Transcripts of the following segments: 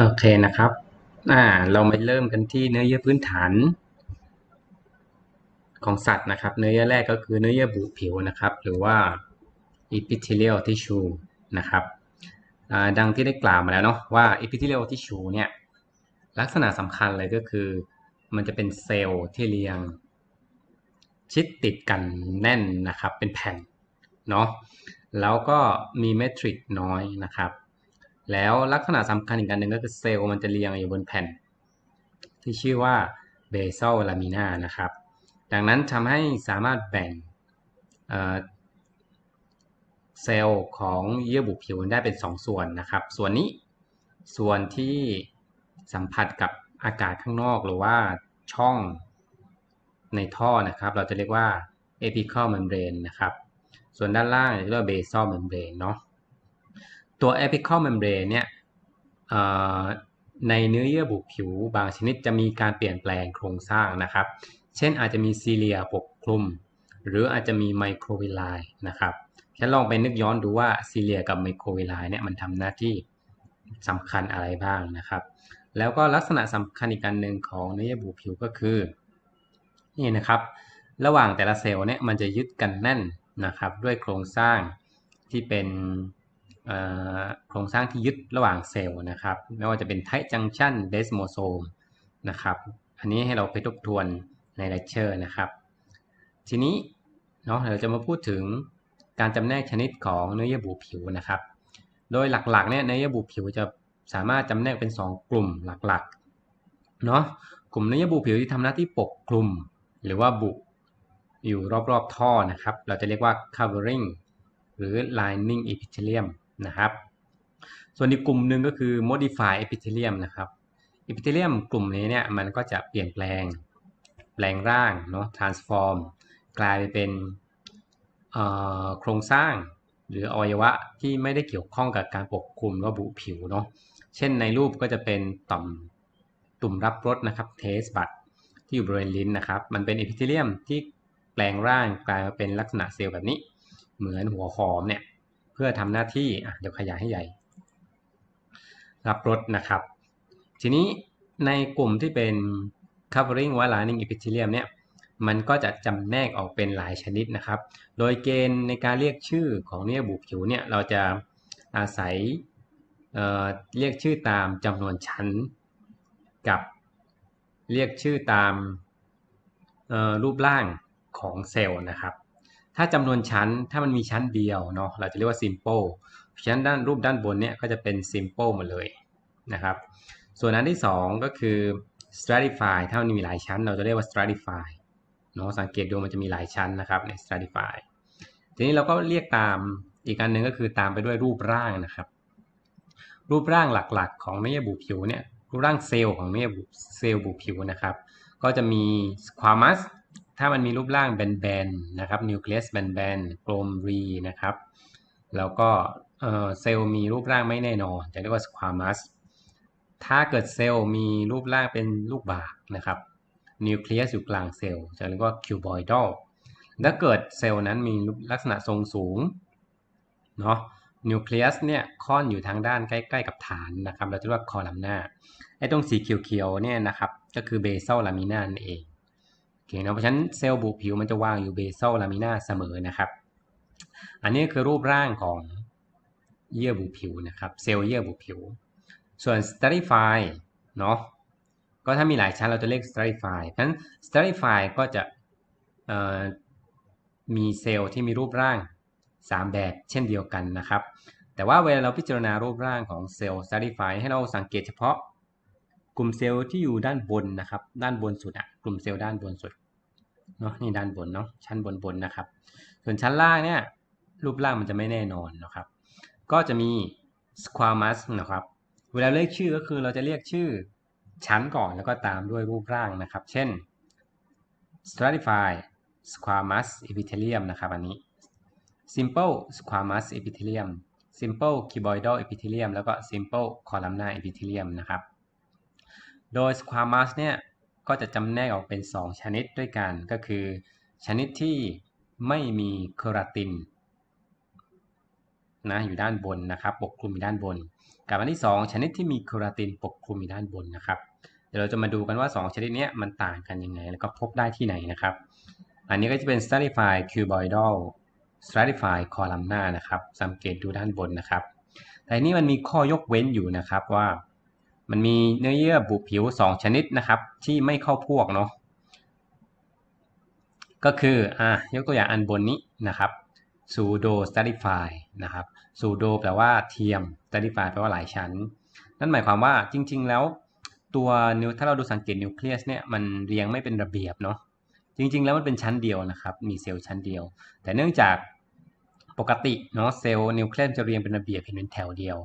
โอเคนะครับอ่าเรามาเริ่มกันที่เนื้อเยื่อพื้นฐานของสัตว์นะครับ เนื้อเยื่อแรกก็คือเนื้อเยื่อบุผิวนะครับ หรือว่า epithelial tissue นะครับดังที่ได้กล่าวมาแล้วเนาะว่า epithelial tissue เนี่ยลักษณะสำคัญเลยก็คือ มันจะเป็นเซลล์ที่เรียง ชิดติดกันแน่นนะครับ เป็นแผ่นเนาะแล้วก็มีเมทริกน้อยนะครับ แล้วลักษณะสำคัญอีกอันหนึ่งก็คือเซลล์มันจะเรียงอยู่บนแผ่น ที่ชื่อว่าเบซ l ลลามินานะครับ ดังนั้นทำให้สามารถแบ่งเซลล์ของเยื่อบุผิวได้เป็น 2 ส่วนนะครับ ส่วนนี้ส่วนที่สัมผัสกับอากาศข้างนอกหรือว่าช่องในท่อนะครับ เราจะเรียกว่า apical membrane นะครับ ส่วนด้านล่างเรียกว่า basal membrane เนาะ ตัว apical membrane เนี่ยในเนื้อเยื่อบุผิวบางชนิดจะมีการเปลี่ยนแปลงโครงสร้างนะครับ เช่นอาจจะมีซีเลียปกคลุม หรืออาจจะมีไมโครวิไลนะครับฉันลองไปนึกย้อนดูว่าซีเลียกับไมโครวิไลเนี่ยมันทำหน้าที่สำคัญอะไรบ้างนะครับ แล้วก็ลักษณะสำคัญอีกการหนึ่งของเนื้อเยื่อบุผิวก็คือนี่นะครับ ระหว่างแต่ละเซลล์เนี่ยมันจะยึดกันแน่นนะครับ ด้วยโครงสร้างที่เป็น โครงสร้างที่ยึดระหว่างเซลล์นะครับ ไม่ว่าจะเป็นไทจังชันเดสโมโซมนะครับ อันนี้ให้เราไปทบทวนในเลคเชอร์นะครับ ทีนี้เนาะเราจะมาพูดถึงการจำแนกชนิดของเนื้อเยื่อบุผิวนะครับ โดยหลักๆเนี่ยเนื้อเยื่อบุผิวจะสามารถจำแนกเป็น 2 กลุ่มหลักๆเนาะกลุ่มเนื้อเยื่อบุผิวที่ทำหน้าที่ปกคลุม หรือว่าบุอยู่รอบๆท่อนะครับ เราจะเรียกว่า covering หรือ lining epithelium นะครับ ส่วนอีกกลุ่มหนึ่งก็คือ modify epithelium นะครับ epithelium กลุ่มนี้เนี่ยมันก็จะเปลี่ยนแปลงแปลงร่างเนาะ transform กลายไปเป็นโครงสร้างหรืออวัยวะที่ไม่ได้เกี่ยวข้องกับการปกคลุมระบุผิวเนาะ เช่นในรูปก็จะเป็นต่อมตุ่มรับรสนะครับ taste bud ที่อยู่บริเวณลิ้นนะครับ มันเป็นเอพิเทเลียมที่แปลงร่างกลายมาเป็นลักษณะเซลล์แบบนี้ เหมือนหัวหอมเนี่ย พื่อทำหน้าที่เดี๋ยวขยายให้ใหญ่ รับรสนะครับ ทีนี้ในกลุ่มที่เป็น covering w a l i n i n g epithelium เนี่ยมันก็จะจำแนกออกเป็นหลายชนิดนะครับ โดยเกณฑ์ในการเรียกชื่อของเนื้อบุผิวเนี่ยเราจะอาศัยเเรียกชื่อตามจำนวนชั้น กับเรียกชื่อตามรูปร่างของเซลล์นะครับ ถ้าจำนวนชั้นถ้ามันมีชั้นเดียวเนาะเราจะเรียกว่า simple ชั้นด้านรูปด้านบนเนี่ยก็จะเป็น simple หมดเลยนะครับ ส่วนอันที่ 2 ก็คือ stratify ถ้ามันมีหลายชั้น เราจะเรียกว่า stratify เนาะสังเกตดูมันจะมีหลายชั้นนะครับใน stratify ทีนี้เราก็เรียกตามอีกอันหนึ่งก็คือตามไปด้วยรูปร่างนะครับ รูปร่างหลักๆ ของเนื้อบุผิวเนี่ยรูปร่างเซลล์ของเนื้อเซลล์บุผิวนะครับ ก็จะมีสความัส ถ้ามันมีรูปร่างแบนๆนะครับนิวเคลียสแบนๆกลมรีนะครับ แล้วก็เซลล์มีรูปร่างไม่แน่นอนจะเรียกว่าสความัสถ้าเกิดเซลล์มีรูปร่างเป็นลูกบาศนะครับนิวเคลียสอยู่กลางเซลล์จะเรียกว่าคิวบอยดอลถ้าเกิดเซลล์นั้นมีลักษณะทรงสูงเนาะนิวเคลียสเนี่ยค่อนอยู่ทางด้านใกล้ๆกับฐานนะครับ เราจะเรียกว่าคอลัมนาไอ้ตรงสีเขียวๆเนี่ยนะครับ ก็คือเบเซลลามินานั่นเอง เคเนาะเพราะฉะนั้นเซลล์บุผิวมันจะวางอยู่เบเซลลามินาเสมอนะครับ อันนี้คือรูปร่างของเยื่อบุผิวนะครับ เซลล์เยื่อบุผิว ส่วน stratified เนาะก็ถ้ามีหลายชั้นเราจะเรียก stratified เพราะฉะนั้น stratified ก็จะมีเซลล์ที่มีรูปร่าง 3 แบบเช่นเดียวกันนะครับ แต่ว่าเวลาเราพิจารณารูปร่างของเซลล์ stratified ให้เราสังเกตเฉพาะกลุ่มเซลล์ที่อยู่ด้านบนนะครับ ด้านบนสุดอะกลุ่มเซลล์ด้านบนสุด เนาะนี่ด้านบนเนาะชั้นบนบนนะครับ ส่วนชั้นล่างเนี่ยรูปร่างมันจะไม่แน่นอนนะครับ ก็จะมี squamous นะครับ เวลาเรียกชื่อก็คือเราจะเรียกชื่อชั้นก่อนแล้วก็ตามด้วยรูปร่างนะครับ เช่น stratify squamous epithelium นะครับอันนี้ simple squamous epithelium simple cuboidal epithelium แล้วก็ simple columnar epithelium นะครับ โดย squamous เนี่ย ก็จะจำแนกออกเป็น 2 ชนิดด้วยกันก็คือ ชนิดที่ไม่มีเคราตินนะอยู่ด้านบนนะครับ ปกคลุมอยู่ด้านบน กับอันที่ 2 ชนิดที่มีเคราตินปกคลุมอยู่ด้านบนนะครับเดี๋ยวเราจะมาดูกันว่า 2 ชนิดนี้มันต่างกันยังไง แล้วก็พบได้ที่ไหนนะครับ อันนี้ก็จะเป็น stratified cuboidal stratified columnar นะครับ สังเกตดูด้านบนนะครับแต่นี้มันมีข้อยกเว้นอยู่นะครับว่า มันมีเนื้อเยื่อบุผิว 2 ชนิดนะครับ ที่ไม่เข้าพวกเนาะก็คืออะยกตัวอย่างอันบนนี้นะครับ pseudo stratified นะครับ pseudo แปลว่าเทียม stratified แปลว่าหลายชั้น นั่นหมายความว่าจริง ๆ แล้วตัวนิวถ้าเราดูสังเกตนิวเคลียสเนี่ยมันเรียงไม่เป็นระเบียบเนาะจริง ๆ แล้วมันเป็นชั้นเดียวนะครับ มีเซลล์ชั้นเดียว แต่เนื่องจากปกติเนาะเซลล์นิวเคลียสจะเรียงเป็นระเบียบเห็นเป็นแถวเดียว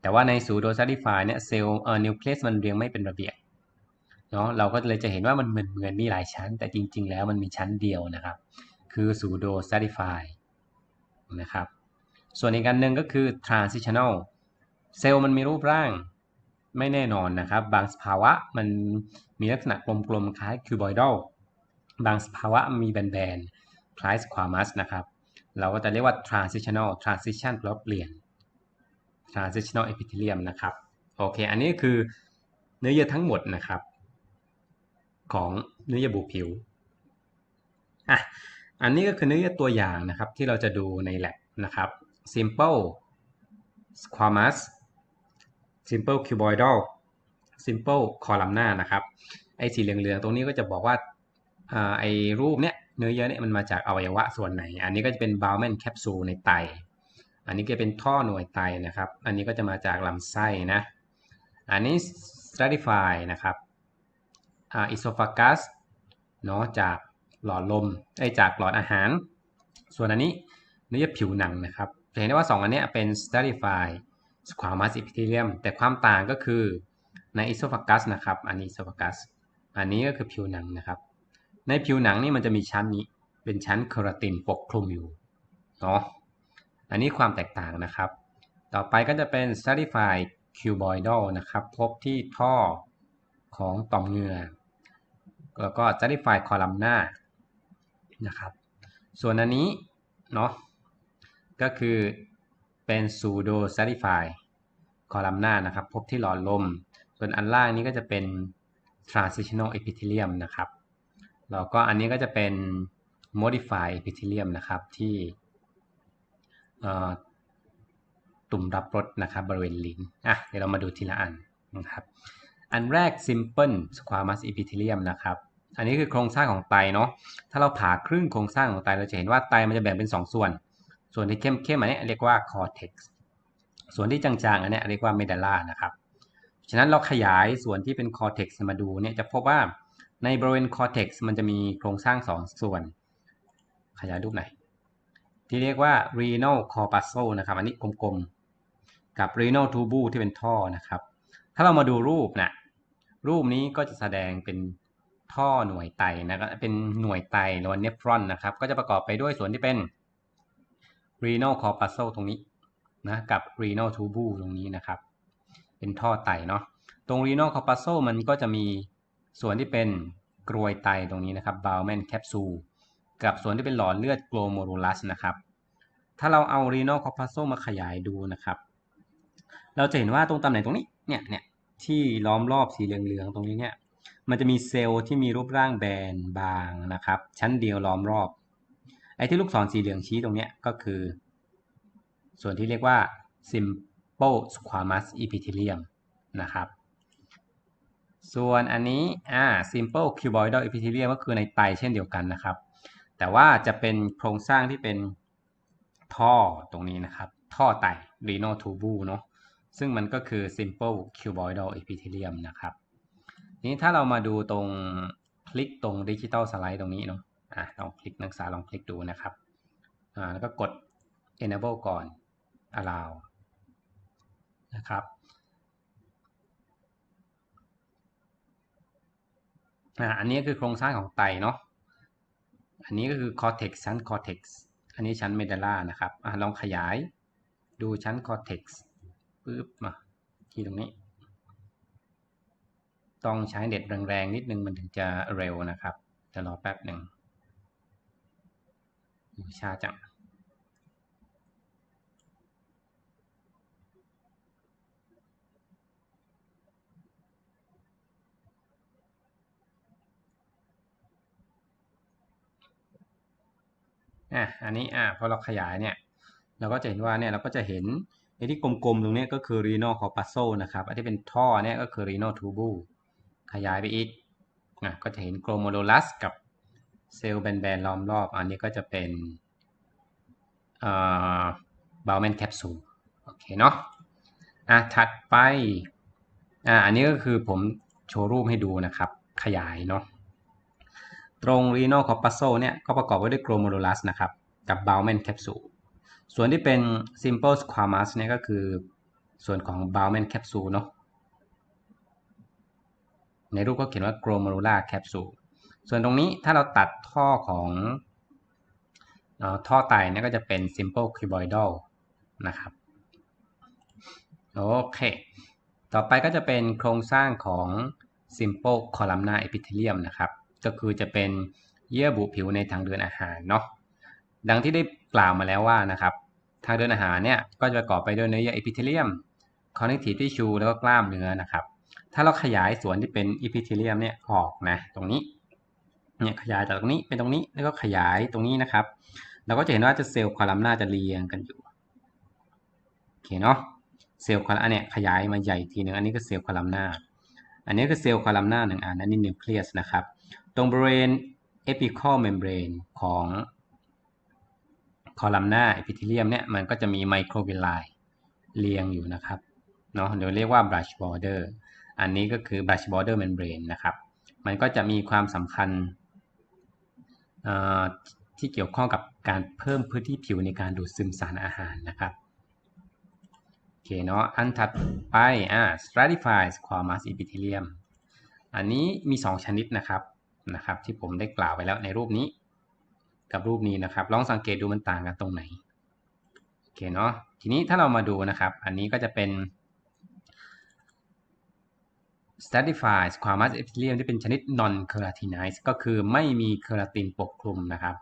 แต่ว่าใน pseudo stratified เนี่ยเซลล์เอ่อนิวเคลียสมันเรียงไม่เป็นระเบียบเนาะเราก็เลยจะเห็นว่ามันเหมือนเหมือนมีหลายชั้น แต่จริง ๆ แล้วมันมีชั้นเดียวนะครับ คือ pseudo stratified นะครับส่วนอีกอันหนึ่งก็คือ transitional เซลล์มันมีรูปร่างไม่แน่นอนนะครับ บางสภาวะมันมีลักษณะกลมๆคล้ายคิวบอยด l บางสภาวะมีแบนๆคล้ายสความัสนะครับ เราก็จะเรียกว่า transitional transition แปลว่าเปลี่ยน transitional epithelium นะครับ โอเค อันนี้คือเนื้อเยื่อทั้งหมดนะครับ ของเนื้อเยื่อบุผิว อะ อันนี้ก็คือเนื้อเยื่อตัวอย่างนะครับ ที่เราจะดูใน lab นะครับ simple squamous simple cuboidal simple columnar นะครับ ไอ้สีเหลืองๆ ตรงนี้ก็จะบอกว่าอไอ้รูปเนี้ยเนื้อเยื่อเนี่ยมันมาจากอวัยวะส่วนไหน อันนี้ก็จะเป็น Bowman capsule ในไต อันนี้ก็เป็นท่อหน่วยไตนะครับ อันนี้ก็จะมาจากลำไส้นะ อันนี้ stratify นะครับอ่า esophagus เนาะจากหลอดลมไอ้จากหลอดอาหาร ส่วนอันนี้เนื้อเยื่อผิวหนังนะครับเห็นได้ว่า 2 อันนี้เป็น stratified squamous epithelium แต่ความต่างก็คือใน esophagus นะครับ อันนี้ esophagus อันนี้ก็คือผิวหนังนะครับ ในผิวหนังนี่มันจะมีชั้นนี้เป็นชั้นเคราตินปกคลุมอยู่เนาะ อันนี้ความแตกต่างนะครับ ต่อไปก็จะเป็น stratified cuboidal นะครับ พบที่ท่อของต่อมเหงื่อแล้วก็ stratified columnar นะครับ ส่วนอันนี้เนาะก็คือเป็น pseudo stratified columnar นะครับ พบที่หลอดลม ส่วนอันล่างนี้ก็จะเป็น transitional epithelium นะครับแล้วก็อันนี้ก็จะเป็น modified epithelium นะครับที่ ตุ่มรับรสนะครับบริเวณลิ้นอะเดี๋ยวเรามาดูทีละอันนะครับอันแรก simple squamous epithelium นะครับอันนี้คือโครงสร้างของไตเนาะถ้าเราผ่าครึ่งโครงสร้างของไตเราจะเห็นว่าไตมันจะแบ่งเป็น 2 ส่วน ส่วนที่เข้มเข้มอันนี้เรียกว่า cortex ส่วนที่จางๆอันนี้เรียกว่า medulla นะครับฉะนั้นเราขยายส่วนที่เป็น cortex มาดูเนี่ยจะพบว่าในบริเวณ cortex มันจะมีโครงสร้าง 2 ส่วน ขยายรูปไหนอย ที่เรียกว่า renal corpuscle นะครับอันนี้กลมๆ กับ renal tubule ที่เป็นท่อนะครับ ถ้าเรามาดูรูปนะรูปนี้ก็จะแสดงเป็นท่อหน่วยไตนะครับเป็นหน่วยไตหรือว่า nephron นะครับ ก็จะประกอบไปด้วยส่วนที่เป็น renal corpuscle ตรงนี้นะกับ renal tubule ตรงนี้นะครับ เป็นท่อไตเนาะตรง renal corpuscle มันก็จะมีส่วนที่เป็นกรวยไตตรงนี้นะครับ Bowman capsule กับส่วนที่เป็นหลอดเลือด glomerulus นะครับ ถ้าเราเอา renal corpuscle มาขยายดูนะครับ เราจะเห็นว่าตรงตำแหน่งตรงนี้เนี่ยเนี่ยที่ล้อมรอบสีเหลืองๆตรงนี้เนี่ยมันจะมีเซลล์ที่มีรูปร่างแบนบางนะครับ ชั้นเดียวล้อมรอบ ไอ้ที่ลูกศรสีเหลืองชี้ตรงนี้ก็คือ ส่วนที่เรียกว่า simple squamous epithelium นะครับ ส่วนอันนี้อ่า simple cuboidal epithelium ก็คือในไตเช่นเดียวกันนะครับ แต่ว่าจะเป็นโครงสร้างที่เป็นท่อตรงนี้นะครับ ท่อไต renal tubule เนาะซึ่งมันก็คือ simple cuboidal epithelium นะครับ ทีนี้ถ้าเรามาดูตรงคลิกตรง digital slide ตรงนี้เนาะอะลองคลิกนักศึกษาลองคลิกดูนะครับอ่าแล้วก็กด enable ก่อน allow นะครับอ่าอันนี้คือโครงสร้างของไตเนาะ อันนี้ก็คือ cortex ชั้น cortex อันนี้ชั้นเมดัลล่านะครับอลองขยายดูชั้น cortex ปึ๊บมาที่ตรงนี้ ต้องใช้เด็ดแรงๆ นิดนึงมันถึงจะเร็วนะครับจะรอแป๊บหนึ่งช้าจัง อะอันนี้อะพอเราขยายเนี่ยเราก็จะเห็นว่าเนี่ยเราก็จะเห็นไอ้ที่กลมๆตรงนี้ก็คือ renal corpuscle นะครับอันที่เป็นท่อเนี่ยก็คือ renal tubu ขยายไปอีกอะก็จะเห็น glomerulus กับเซลล์แบนๆล้อมรอบ อันนี้ก็จะเป็นเอ่อ Bowman capsule โอเคเนาะอะถัดไปอะอันนี้ก็คือผมโชว์รูปให้ดูนะครับ ขยายเนาะ ตรง renal corpuscle เนี่ยก็ประกอบไว้ด้วย glomerulus นะครับกับ Bowman capsule ส่วนที่เป็น simple squamous เนี่ยก็คือส่วนของ Bowman capsule เนาะในรูปก็เขียนว่า glomerular capsule ส่วนตรงนี้ถ้าเราตัดท่อของออท่อไตเนี่ยก็จะเป็น simple cuboidal นะครับ โอเค ต่อไปก็จะเป็นโครงสร้างของ simple columnar epithelium นะครับ ก็คือจะเป็นเยื่อบุผิวในทางเดินอาหารเนาะดังที่ได้กล่าวมาแล้วว่านะครับ ทางเดินอาหารเนี่ยก็จะประกอบไปด้วยเนื้อเยื่อ epithelium connective tissue แล้วก็กล้ามเนื้อนะครับ ถ้าเราขยายส่วนที่เป็น epithelium เนี่ยออกนะตรงนี้เนี่ยขยายจากตรงนี้เป็นตรงนี้แล้วก็ขยายตรงนี้นะครับ เราก็จะเห็นว่าจะเซลล์คอลัมนาจะเรียงกันอยู่โอเคเนาะเซลล์คอลัมนาเนี่ยขยายมาใหญ่ทีหนึ่งอันนี้ก็เซลล์คอลัมนาอันนี้คือเซลล์คอลัมนาหนึ่งอันนั่นนี่นิวเคลียสนะครับ ตรงบริเวณ apical membrane ของคอลัมนาเอพิเทเลียมเนี่ยมันก็จะมีไมโครวิลไลเรียงอยู่นะครับเนาะเดี๋ยวเรียกว่า brush border อันนี้ก็คือ brush border membrane นะครับ มันก็จะมีความสำคัญที่เกี่ยวข้องกับการเพิ่มพื้นที่ผิวในการดูดซึมสารอาหารนะครับโอเคเนาะอันถัดไปอ่า stratified squamous epithelium อันนี้มี 2 ชนิดนะครับ นะครับ ที่ผมได้กล่าวไว้แล้วในรูปนี้ กับรูปนี้นะครับ ลองสังเกตดูมันต่างกันตรงไหนโอเคเนาะทีนี้ถ้าเรามาดูนะครับ อันนี้ก็จะเป็น stratified squamous epithelium ที่เป็นชนิด non keratinized ก็คือไม่มีเคราตินปกคลุมนะครับ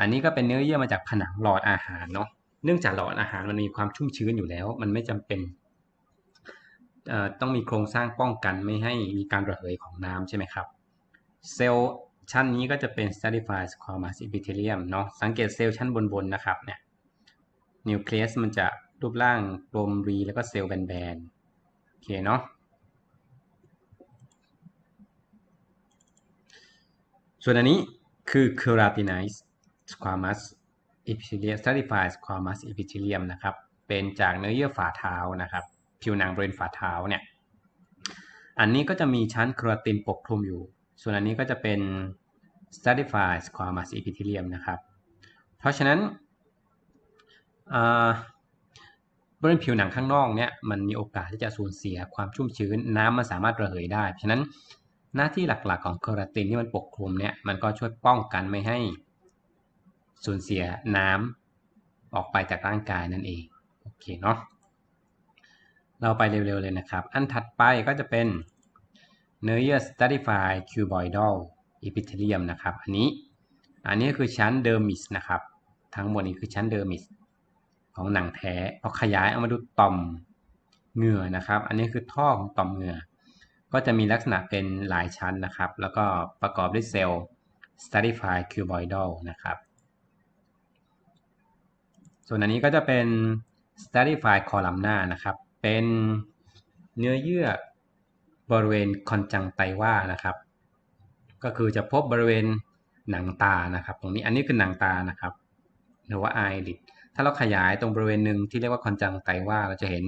อันนี้ก็เป็นเนื้อเยื่อมาจากผนังหลอดอาหารเนาะเนื่องจากหลอดอาหารมันมีความชุ่มชื้นอยู่แล้ว มันไม่จำเป็นต้องมีโครงสร้างป้องกันไม่ให้มีการระเหยของน้ำใช่ไหมครับ เซลล์ชั้นนี้ก็จะเป็น stratified squamous epithelium เนาะสังเกตเซลล์ชั้นบนๆนะครับเนี่ยนิวเคลียสมันจะรูปร่างกลมรีแล้วก็เซลล์แบนๆโอเคเนาะส่วนอันนี้คือ keratinized squamous epithelium stratified squamous epithelium นะครับ เป็นจากเนื้อเยื่อฝ่าเท้านะครับ ผิวหนังบริเวณฝ่าเท้าเนี่ย อันนี้ก็จะมีชั้นเคราตินปกคลุมอยู่ ส่วนอันนี้ก็จะเป็น stratified squamous epithelium นะครับ เพราะฉะนั้นบริเวณผิวหนังข้างนอกเนี่ยมันมีโอกาสที่จะสูญเสียความชุ่มชื้น น้ำมันสามารถระเหยได้ ฉะนั้นหน้าที่หลักๆของเคราตินที่มันปกคลุมเนี่ยมันก็ช่วยป้องกันไม่ให้สูญเสียน้ำออกไปจากร่างกายนั่นเองโอเคเนาะเราไปเร็วๆเลยนะครับ อันถัดไปก็จะเป็น เนื้อเยื่อ stratified cuboidal epithelium นะครับ อันนี้ อันนี้คือชั้นเดอร์มิสนะครับ ทั้งหมดนี้คือชั้นเดอร์มิสของหนังแท้พอขยายเอามาดูต่อมเหงื่อนะครับ อันนี้คือท่อของต่อมเหงื่อ ก็จะมีลักษณะเป็นหลายชั้นนะครับ แล้วก็ประกอบด้วยเซลล์ stratified cuboidal นะครับ ส่วนอันนี้ก็จะเป็น stratified columnar นะครับ เป็นเนื้อเยื่อ บริเวณคอนจังไตว่านะครับ ก็คือจะพบบริเวณหนังตานะครับ ตรงนี้อันนี้คือหนังตานะครับหรือว่า eyelid ถ้าเราขยายตรงบริเวณหนึ่งที่เรียกว่าคอนจังไตว่าเราจะเห็น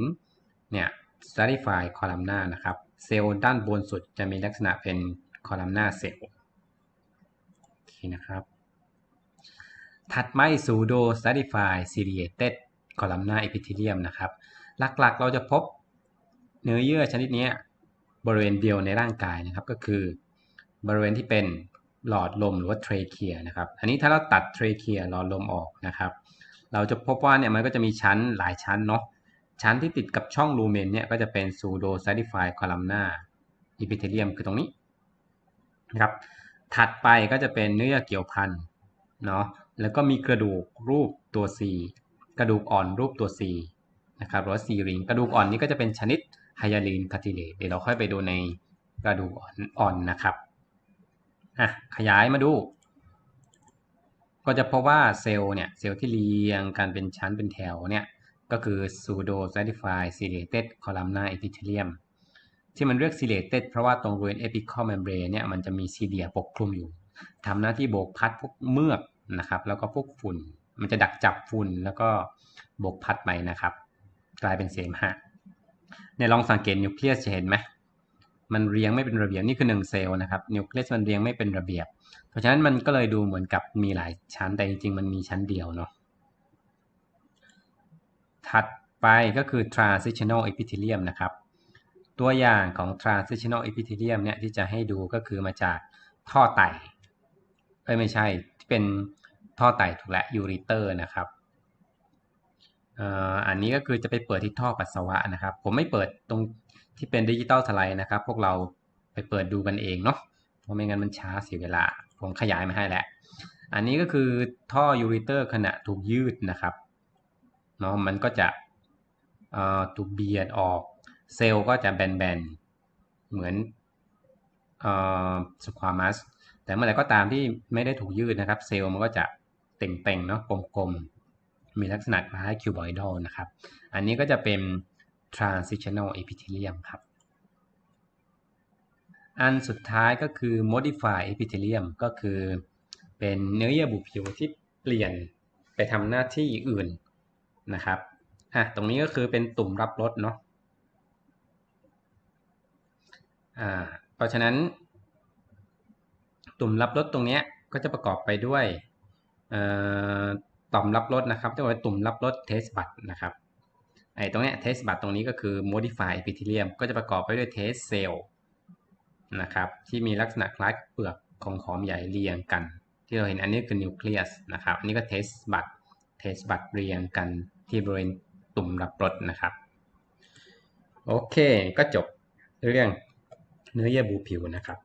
เนี่ย stratified columnar นะครับ เซลล์ด้านบนสุดจะมีลักษณะเป็น columnar cell โอเคนะครับ ถัดมา pseudo stratified ciliated columnar epithelium นะครับ หลักๆเราจะพบเนื้อเยื่อชนิดนี้ บริเวณเดียวในร่างกายนะครับ ก็คือบริเวณที่เป็นหลอดลมหรือว่าเทรเคียนะครับ อันนี้ถ้าเราตัดเทรเคียหลอดลมออกนะครับ เราจะพบว่าเนี่ยมันก็จะมีชั้นหลายชั้นเนาะ ชั้นที่ติดกับช่องลูเมนเนี่ยก็จะเป็น pseudo stratified columnar epithelium คือตรงนี้นะครับ ถัดไปก็จะเป็นเนื้อเกี่ยวพันเนาะ แล้วก็มีกระดูกรูปตัว C กระดูกอ่อนรูปตัว C นะครับหรือว่าซีริงกระดูกอ่อนนี้ก็จะเป็นชนิด ไฮยาลีนคาติเลตเดี๋ยวเราค่อยไปดูในกระดูกอ่อนนะครับอะขยายมาดู ก็จะพบว่าเซลล์เนี่ยเซลล์ที่เรียงกันเป็นชั้นเป็นแถวเนี่ยก็คือ pseudo stratified ciliated columnar epithelium ที่มันเรียก ciliated เพราะว่าตรงบริเวณ apical membrane เนี่ยมันจะมีซีเลียปกคลุมอยู่ทำหน้าที่โบกพัดพวกเมือกนะครับ แล้วก็พวกฝุ่น มันจะดักจับฝุ่นแล้วก็โบกพัดไปนะครับ กลายเป็นเสมหะ เนี่ยลองสังเกตนิวเคลียสจะเห็นไหมมันเรียงไม่เป็นระเบียบนี่คือหนึ่งเซลล์นะครับนิวเคลียสมันเรียงไม่เป็นระเบียบ เพราะฉะนั้นมันก็เลยดูเหมือนกับมีหลายชั้นแต่จริงๆ มันมีชั้นเดียวเนาะถัดไปก็คือ transitional epithelium นะครับ ตัวอย่างของ transitional epithelium เนี่ยที่จะให้ดูก็คือมาจากท่อไตเอ้ยไม่ใช่ที่เป็นท่อไตถูกแล้วยูริเตอร์นะครับ อันนี้ก็คือจะไปเปิดที่ท่อปัสสาวะนะครับ ผมไม่เปิดตรงที่เป็นดิจิตอลสไลด์นะครับ พวกเราไปเปิดดูกันเองเนาะเพราะไม่งั้นมันช้าเสียเวลา ผมขยายมาให้แล้ว อันนี้ก็คือท่อยูริเตอร์ขณะถูกยืดนะครับเนาะมันก็จะถูกเบียดออก เซลล์ก็จะแบนๆ เหมือนสความัสแต่เมื่อไหร่ก็ตามที่ไม่ได้ถูกยืดนะครับ เซลล์มันก็จะเต่งๆเนาะกลมๆ มีลักษณะคล้ายคิวบอยดอลนะครับ อันนี้ก็จะเป็น transitional epithelium ครับ อันสุดท้ายก็คือ modify epithelium ก็คือเป็นเนื้อเยื่อบุผิวที่เปลี่ยนไปทำหน้าที่อื่นนะครับอะตรงนี้ก็คือเป็นตุ่มรับรสเนาะอ่าเพราะฉะนั้น ตุ่มรับรสตรงนี้ก็จะประกอบไปด้วยเอ่อ ต่อมรับรสนะครับที่ว่าตุ่มรับรสเทสบัตนะครับไอ้ตรงเนี้ยเทสบัตตรงนี้ก็คือ modify epithelium ก็จะประกอบไปด้วยเทสเซลล์นะครับที่มีลักษณะคล้ายเปลือกของหอมใหญ่เรียงกัน ที่เราเห็นอันนี้คือนิวเคลียสนะครับอันนี้ก็เทสบัตเทสบัตเรียงกันที่บริเวณตุ่มรับรสนะครับโอเค ก็จบเรื่องเนื้อเยื่อบุผิวนะครับ